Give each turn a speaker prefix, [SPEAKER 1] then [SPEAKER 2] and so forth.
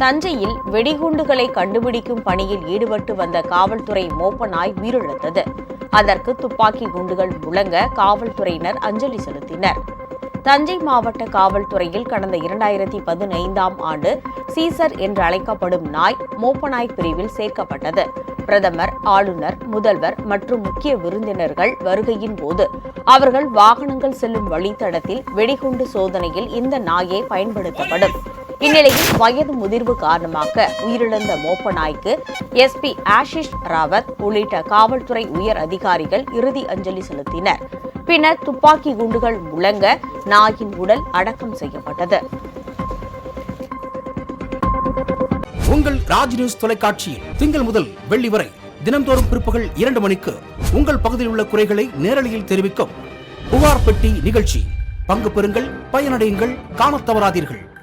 [SPEAKER 1] தஞ்சையில் வெடிகுண்டுகளை கண்டுபிடிக்கும் பணியில் ஈடுபட்டு வந்த காவல்துறை மோப்ப நாய் உயிரிழந்தது. அதற்கு துப்பாக்கி குண்டுகள் முழங்க காவல்துறையினர் அஞ்சலி செலுத்தினர். தஞ்சை மாவட்ட காவல்துறையில் கடந்த இரண்டாயிரத்தி பதினைந்தாம் ஆண்டு சீசர் என்று அழைக்கப்படும் நாய் மோப்ப நாய் பிரிவில் சேர்க்கப்பட்டது. பிரதமர் ஆளுநர் முதல்வர் மற்றும் முக்கிய விருந்தினர்கள் வருகையின் போது அவர்கள் வாகனங்கள் செல்லும் வழித்தடத்தில் வெடிகுண்டு சோதனையில் இந்த நாயே பயன்படுத்தப்படும். இந்நிலையில் வயது முதிர்வு காரணமாக உயிரிழந்த மோப்ப நாய்க்கு எஸ்பி ஆஷிஷ் ராவத் உள்ளிட்ட காவல்துறை உயர் அதிகாரிகள் இறுதி அஞ்சலி செலுத்தினர். பின்னர் துப்பாக்கி குண்டுகள் முழங்க நாயின் உடல் அடக்கம் செய்யப்பட்டது.
[SPEAKER 2] உங்கள் ராஜ் நியூஸ் தொலைக்காட்சியில் திங்கள் முதல் வெள்ளி வரை தினம்தோறும் பிற்பகல் இரண்டு மணிக்கு உங்கள் பகுதியில் உள்ள குறைகளை நேரலையில் தெரிவிக்கும் புகார் பெட்டி நிகழ்ச்சி. பங்கு பெறுங்கள் பயனடையுங்கள் காணத் தவறாதீர்கள்.